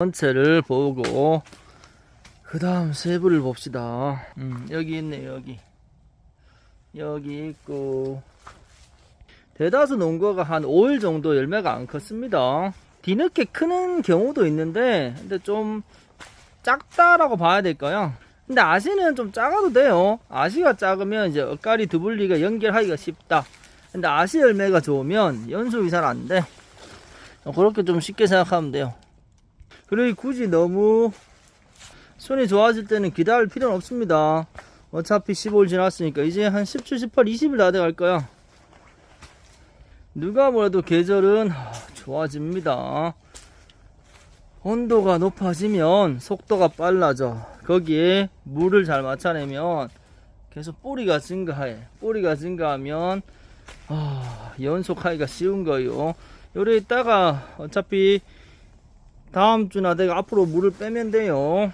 전체를 보고 그 다음 세부를 봅시다. 음, 여기 있네 여기 여기 있고 대다수 농가가 한 5일 정도 열매가 안 컸습니다. 뒤늦게 크는 경우도 있는데 근데 좀 작다라고 봐야 될까요? 근데 아시는 좀 작아도 돼요. 아시가 작으면 이제 엇가리 두블리가 연결하기가 쉽다. 근데 아시 열매가 좋으면 연속이 잘 안 돼. 그렇게 좀 쉽게 생각하면 돼요. 그리고 굳이 너무 손이 좋아질 때는 기다릴 필요는 없습니다. 어차피 15일 지났으니까 이제 한 17, 18, 20일 다 돼갈 거야. 누가 뭐래도 계절은 하, 좋아집니다. 온도가 높아지면 속도가 빨라져. 거기에 물을 잘 맞춰내면 계속 뿌리가 증가해. 뿌리가 증가하면 아, 연속하기가 쉬운 거요. 요래 있다가 어차피 다음 주나 내가 앞으로 물을 빼면 돼요.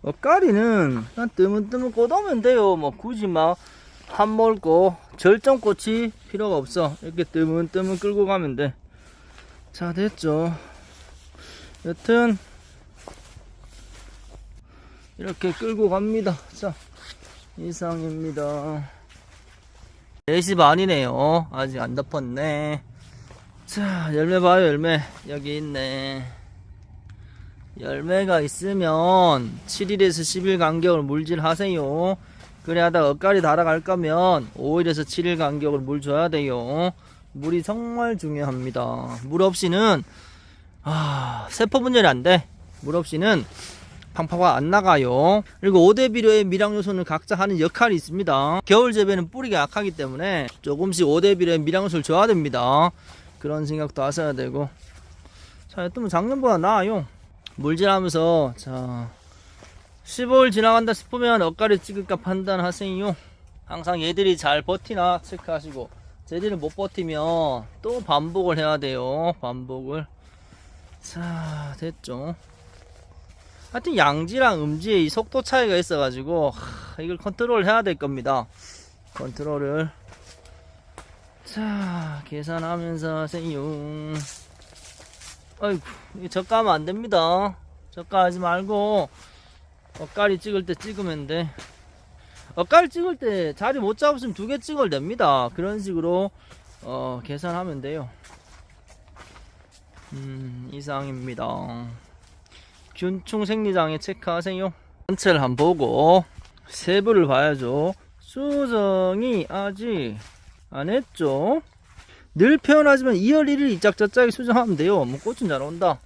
어, 까리는 그냥 뜨문뜨문 꽂으면 돼요. 뭐 굳이 막 한몰고 절정꽃이 필요가 없어. 이렇게 뜨문뜨문 끌고 가면 돼. 자 됐죠. 여튼 이렇게 끌고 갑니다. 자 이상입니다. 4시 반이네요. 아직 안 덮었네. 자 열매 봐요 열매 여기 있네. 열매가 있으면 7일에서 10일 간격을 물질 하세요. 그래 하다가 엇갈이 달아갈 거면 5일에서 7일 간격을 물 줘야 돼요. 물이 정말 중요합니다. 물 없이는 아, 세포 분열이 안 돼. 물 없이는 팡파가 안 나가요. 그리고 5대 비료의 미량 요소는 각자 하는 역할이 있습니다. 겨울 재배는 뿌리가 약하기 때문에 조금씩 5대 비료의 미량 요소를 줘야 됩니다. 그런 생각도 하셔야 되고. 자, 또뭐 작년보다 나아요. 물질하면서 자 15일 지나간다 싶으면 엇가리 찍을까 판단하세요. 항상 얘들이 잘 버티나 체크하시고 쟤들이 못 버티면 또 반복을 해야 돼요. 반복을. 자 됐죠. 하여튼 양지랑 음지의 이 속도 차이가 있어 가지고 하, 이걸 컨트롤 해야 될 겁니다. 컨트롤을 자 계산하면서 하세요. 아이고, 이 저가하면 안 됩니다. 저가하지 말고, 엇갈이 찍을 때 찍으면 돼. 엇갈이 찍을 때 자리 못 잡으시면 두 개 찍어도 됩니다. 그런 식으로, 어, 계산하면 돼요. 음, 이상입니다. 균충 생리장에 체크하세요. 전체를 한번 보고, 세부를 봐야죠. 수정이 아직 안 했죠? 늘 표현하지만 2월 1일 이짝저짝에 수정하면 돼요. 뭐 꽃은 잘 온다.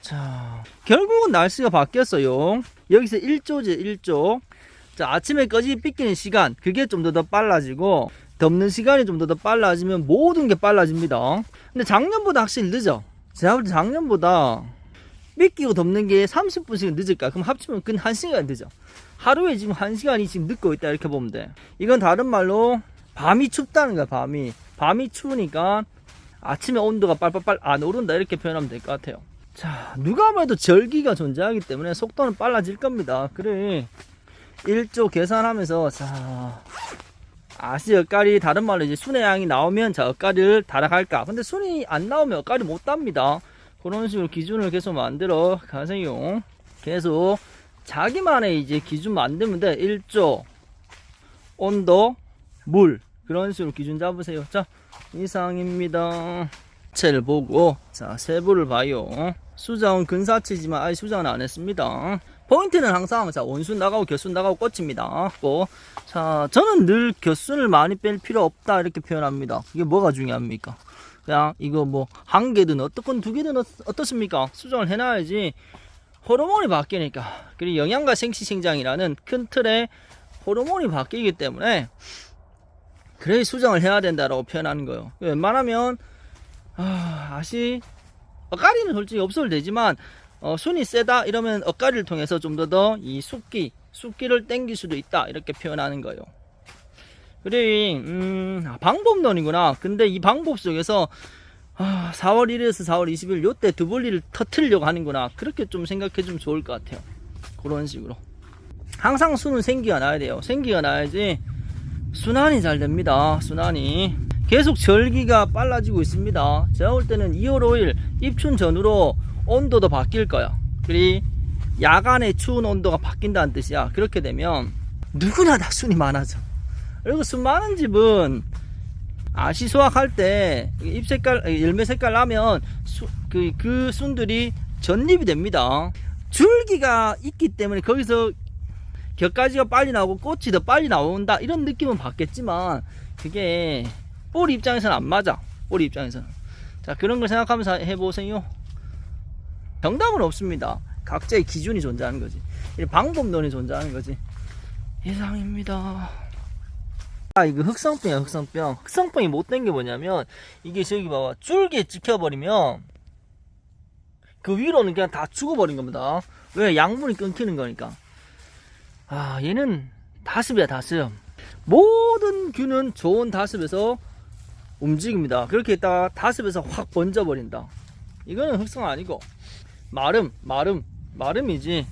자, 결국은 날씨가 바뀌었어요. 여기서 1조지, 1조. 자, 아침에 꺼지 삐끼는 시간, 그게 좀 더 더 빨라지고, 덮는 시간이 좀 더 더 빨라지면 모든 게 빨라집니다. 근데 작년보다 확실히 늦어. 제가 볼 때 작년보다 삐끼고 덮는 게 30분씩 늦을까? 그럼 합치면 근 1시간 늦어. 하루에 지금 1시간이 지금 늦고 있다. 이렇게 보면 돼. 이건 다른 말로 밤이 춥다는 거야, 밤이. 밤이 추우니까 아침에 온도가 빨빨빨 안 오른다 이렇게 표현하면 될 것 같아요. 자, 누가 봐도 절기가 존재하기 때문에 속도는 빨라질 겁니다. 그래. 1조 계산하면서 자 아시 엇갈이 다른 말로 이제 순의 양이 나오면 자 엇갈이를 달아갈까. 근데 순이 안 나오면 엇갈이 못 답니다. 그런 식으로 기준을 계속 만들어 가세요. 계속 자기만의 이제 기준 만들면 돼. 1조 온도 물 그런 식으로 기준 잡으세요. 자, 이상입니다. 채를 보고, 자, 세부를 봐요. 수정은 근사치지만, 아예 수정은 안 했습니다. 포인트는 항상, 자, 원순 나가고 겨순 나가고. 고, 자, 저는 늘 겨순을 많이 뺄 필요 없다, 이렇게 표현합니다. 이게 뭐가 중요합니까? 그냥, 이거 뭐, 한 개든 어떻건 두 개든 어, 어떻습니까? 수정을 해놔야지, 호르몬이 바뀌니까. 그리고 영양가 생시생장이라는 큰 틀에 호르몬이 바뀌기 때문에, 그래 수정을 해야 된다라고 표현하는 거예요. 웬만하면 아, 아시 엇가리는 솔직히 없어도 되지만 어, 순이 세다 이러면 엇가리를 통해서 좀 더 더이 숫기 숫기를 땡길 수도 있다 이렇게 표현하는 거예요. 그래 음, 아, 방법론이구나. 근데 이 방법 속에서 아, 4월 1일에서 4월 20일 요때 두 분리를 터트리려고 하는구나. 그렇게 좀 생각해 주면 좋을 것 같아요. 그런 식으로. 항상 순은 생기가 나야 돼요. 생기가 나야지 순환이 잘 됩니다. 순환이 계속 절기가 빨라지고 있습니다. 제가 볼 때는 2월 5일 입춘 전후로 온도도 바뀔 거야. 그리 야간에 추운 온도가 바뀐다는 뜻이야. 그렇게 되면 누구나 다 순이 많아져. 그리고 순 많은 집은 아시 수확할 때 잎 색깔, 열매 색깔 나면 수, 그, 그 순들이 전립이 됩니다. 줄기가 있기 때문에 거기서 격가지가 빨리 나오고 꽃이 더 빨리 나온다 이런 느낌은 받겠지만 그게 뿌리 입장에서는 안 맞아. 뿌리 입장에서는. 자 그런 걸 생각하면서 해보세요. 정답은 없습니다. 각자의 기준이 존재하는 거지. 이 방법론이 존재하는 거지. 이상입니다. 아 이거 흑성병이야 흑성병. 흑성병이 못된 게 뭐냐면 이게 저기 봐봐 줄기에 찍혀버리면 그 위로는 그냥 다 죽어버린 겁니다. 왜 양분이 끊기는 거니까. 아 얘는 다습이야 다습. 모든 균은 좋은 다습에서 움직입니다. 그렇게 있다가 다습에서 확 번져버린다. 이거는 흑성 아니고 마름 마름 마름이지.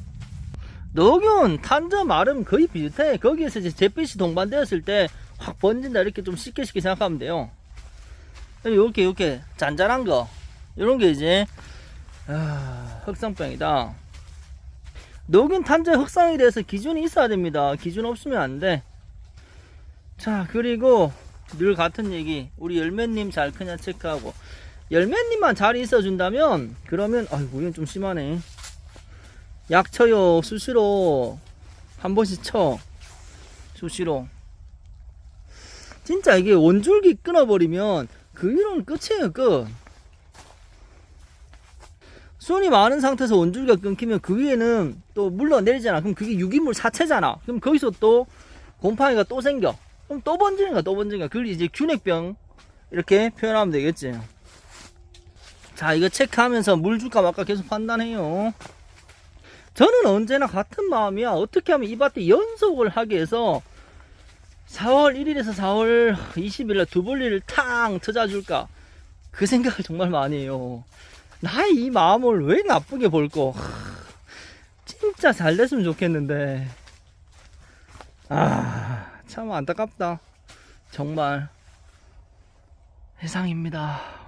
녹균, 탄저, 마름 거의 비슷해. 거기에서 이제 잿빛이 동반되었을 때 확 번진다 이렇게 좀 쉽게 쉽게 생각하면 돼요. 이렇게 이렇게 잔잔한 거 이런 게 이제 아, 흑성병이다. 녹균, 탄저, 흑성에 대해서 기준이 있어야 됩니다. 기준 없으면 안 돼. 자 그리고 늘 같은 얘기. 우리 열매님 잘 크냐 체크하고. 열매님만 잘 있어준다면 그러면 아이고 이건 좀 심하네. 약 쳐요. 수시로. 한 번씩 쳐. 수시로. 진짜 이게 원줄기 끊어버리면 그 위로는 끝이에요 끝 순이 많은 상태에서 원줄기가 끊기면 그 위에는 또 물러내리잖아 그럼 그게 유기물 사체잖아 그럼 거기서 또 곰팡이가 또 생겨 그럼 또 번지는 거야 또 번지는 거야 그걸 이제 균핵병 이렇게 표현하면 되겠지 자 이거 체크하면서 물 줄까 말까 계속 판단해요 저는 언제나 같은 마음이야. 어떻게 하면 이 밭에 연속을 하게 해서 4월 1일에서 4월 20일에 두 볼일을 탕 터져줄까? 그 생각을 정말 많이 해요. 나의 이 마음을 왜 나쁘게 볼거? 진짜 잘 됐으면 좋겠는데. 아, 참 안타깝다. 정말. 세상입니다.